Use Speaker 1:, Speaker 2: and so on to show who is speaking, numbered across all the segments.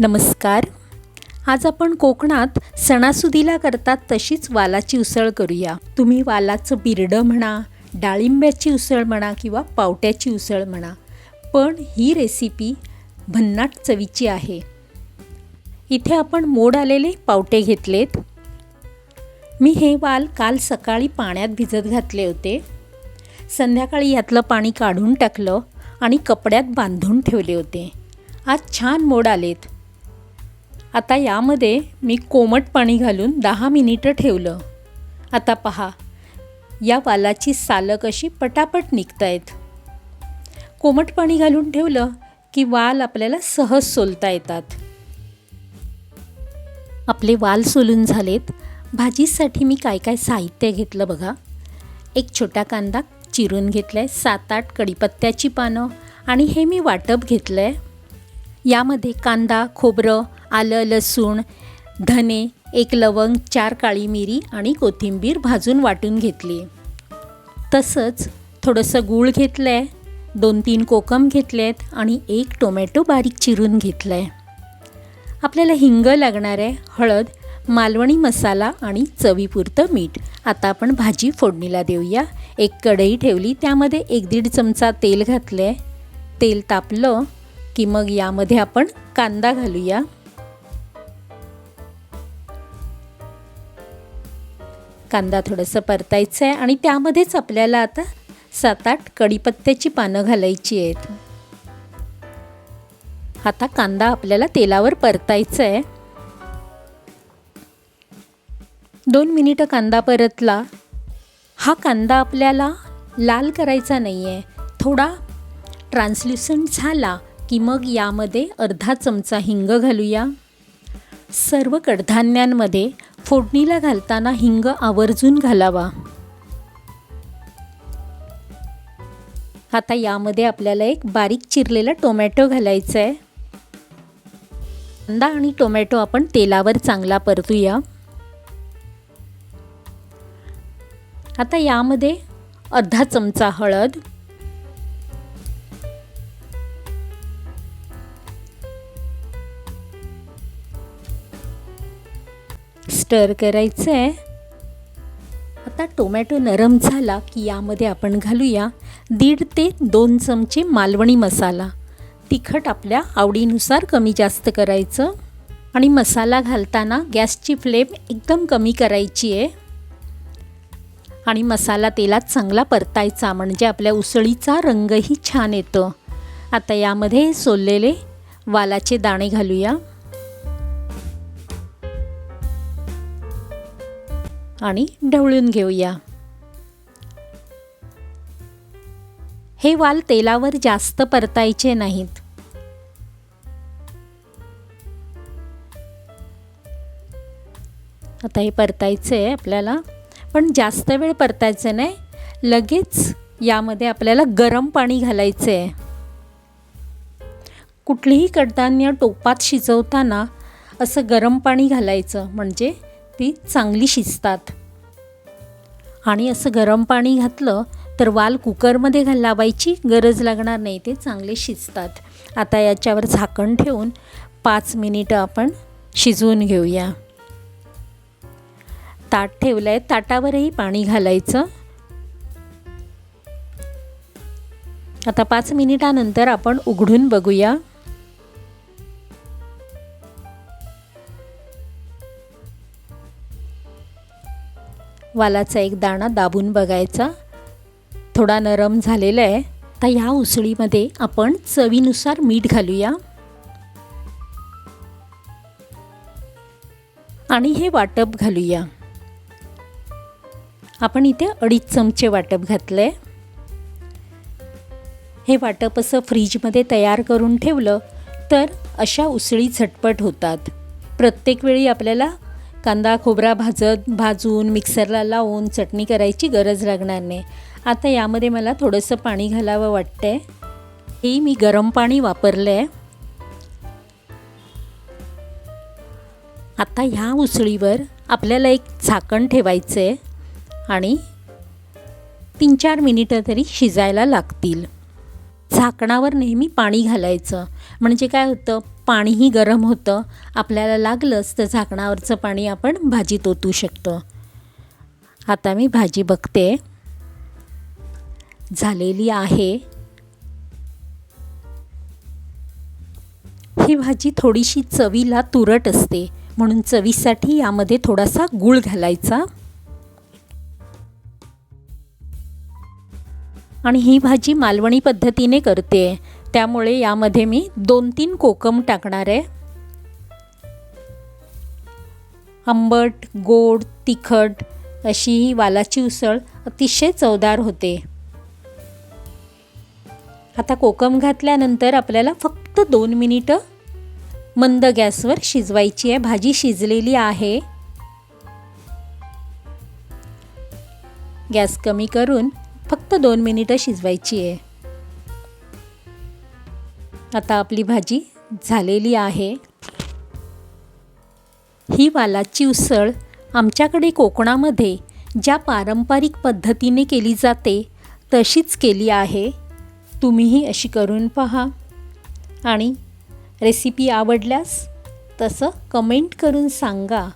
Speaker 1: नमस्कार. आज आपण कोकणात सणासुदीला करतात तशीच वालाची उसळ करूया. तुम्ही वालाचं बिरडं म्हणा डाळिंब्याची उसळ म्हणा किंवा पावट्याची उसळ म्हणा पण ही रेसिपी भन्नाट चवीची आहे. इथे आपण मोड आलेले पावटे घेतलेत. मी हे वाल काल सकाळी पाण्यात भिजत घातले होते. संध्याकाळी यातलं पाणी काढून टाकलं आणि कपड्यात बांधून ठेवले होते. आज छान मोड आलेत. आता यामध्ये मी कोमट पाणी घालून दहा मिनिटं ठेवलं. आता पहा या वालाची सालं कशी पटापट निघत आहेत कोमट पाणी घालून ठेवलं की वाल आपल्याला सहज सोलता येतात. आपले वाल सोलून झालेत. भाजीसाठी मी काय काय साहित्य घेतलं बघा. एक छोटा कांदा चिरून घेतला आहे सात आठ कडीपत्त्याची पानं आणि हे मी वाटप घेतलं आहे यामध्ये कांदा खोबरं आलं लसूण धने एक लवंग चार काळी मिरी आणि कोथिंबीर भाजून वाटून घेतली. तसंच थोडंसं गूळ घेतलं आहे दोन तीन कोकम घेतले आहेत आणि एक टोमॅटो बारीक चिरून घेतलं आहे आपल्याला हिंग लागणार आहे हळद मालवणी मसाला आणि चवीपुरतं मीठ. आता आपण भाजी फोडणीला देऊया. एक कढई ठेवली त्यामध्ये एक दीड चमचा तेल घातलं आहे तेल तापलं की मग यामध्ये आपण कांदा घालूया. कांदा थोडंसं परतायचं आहे आणि त्यामध्येच आपल्याला आता सात आठ कढीपत्त्याची पानं घालायची आहेत. आता कांदा आपल्याला तेलावर परतायचा आहे. दोन मिनिटं कांदा परतला. हा कांदा आपल्याला लाल करायचा नाही आहे थोडा ट्रान्सल्युसंट झाला की मग यामध्ये अर्धा चमचा हिंग घालूया. सर्व कडधान्यांमध्ये फोडणीला घालताना हिंग आवर्जून घालावा. आता यामध्ये आपल्याला एक बारीक चिरलेला टोमॅटो घालायचा आहे कांदा आणि टोमॅटो आपण तेलावर चांगला परतूया. आता यामध्ये अर्धा चमचा हळद स्टर करायचं आहे आता टोमॅटो नरम झाला की यामध्ये आपण घालूया दीड ते दोन चमचे मालवणी मसाला. तिखट आपल्या आवडीनुसार कमी जास्त करायचं आणि मसाला घालताना गॅसची फ्लेम एकदम कमी करायची आहे. आणि मसाला तेलात चांगला परतायचा म्हणजे आपल्या उसळीचा रंगही छान येतो. आता यामध्ये सोललेले वालाचे दाणे घालूया. आणि ढवळून घेऊया. हे वाल तेलावर जास्त परतायचे नाहीत. आता हे परतायचं आहे आपल्याला पण जास्त वेळ परतायचं नाही. लगेच यामध्ये आपल्याला गरम पाणी घालायचं आहे. कुठलीही कडधान्य टोपात शिजवताना असं गरम पाणी घालायचं म्हणजे ती चांगली शिजतात. आणि असं गरम पाणी घातलं तर वाल कुकरमध्ये घाल लावायची गरज लागणार नाही ते चांगले शिजतात. आता याच्यावर झाकण ठेवून पाच मिनिटं आपण शिजवून घेऊया. ताट ठेवलं आहे ताटावरही पाणी घालायचं. आता पाच मिनिटानंतर आपण उघडून बघूया. वालाचा एक दाणा दाबून बघायचा. थोडा नरम झालेला आहे. तर ह्या उसळीमध्ये आपण चवीनुसार मीठ घालूया. आणि हे वाटप घालूया. आपण इथे अडीच चमचे वाटप घातलं आहे हे वाटप असं फ्रीजमध्ये तयार करून ठेवलं तर अशा उसळी झटपट होतात. प्रत्येक वेळी आपल्याला कांदा खोबरा भाजत भाजून मिक्सरला लावून चटणी करायची गरज लागणार नाही. आता यामध्ये मला थोडंसं पाणी घालावं वाटतं आहे हे मी गरम पाणी वापरलं आहे आता ह्या उसळीवर आपल्याला एक झाकण ठेवायचं आहे आणि तीन चार मिनिटं तरी शिजायला लागतील. झाकणावर नेहमी पाणी घालायचं. म्हणजे काय होतं? पाणीही गरम होतं. आपल्याला लागलंच तर झाकणावरचं पाणी आपण भाजीत ओतू शकतो. आता मी भाजी बघते. झालेली आहे. ही भाजी थोडीशी चवीला तुरट असते. म्हणून चवीसाठी यामध्ये थोडासा गूळ घालायचा. आणि ही भाजी मालवणी पद्धतीने करते. त्यामुळे यामध्ये मी दोन तीन कोकम टाकणार आहे. आंबट गोड तिखट अशी ही वालाची उसळ अतिशय चवदार होते. आता कोकम घातल्यानंतर आपल्याला फक्त दोन मिनिटं मंद गॅसवर शिजवायची आहे. भाजी शिजलेली आहे. गॅस कमी करून फक्त दोन मिनिटं शिजवायची आहे. आता आपली भाजी झालेली आहे. ही वालाची उसळ आमच्याकडे कोकणामध्ये ज्या पारंपरिक पद्धतीने केली जाते तशीच केली आहे. तुम्हीही अशी करून पहा. आणि रेसिपी आवडल्यास तसं कमेंट करून सांगा.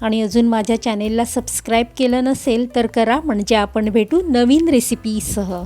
Speaker 1: आणि अजून माझ्या चॅनेलला सबस्क्राईब केलं नसेल तर करा. म्हणजे आपण भेटू नवीन रेसिपीसह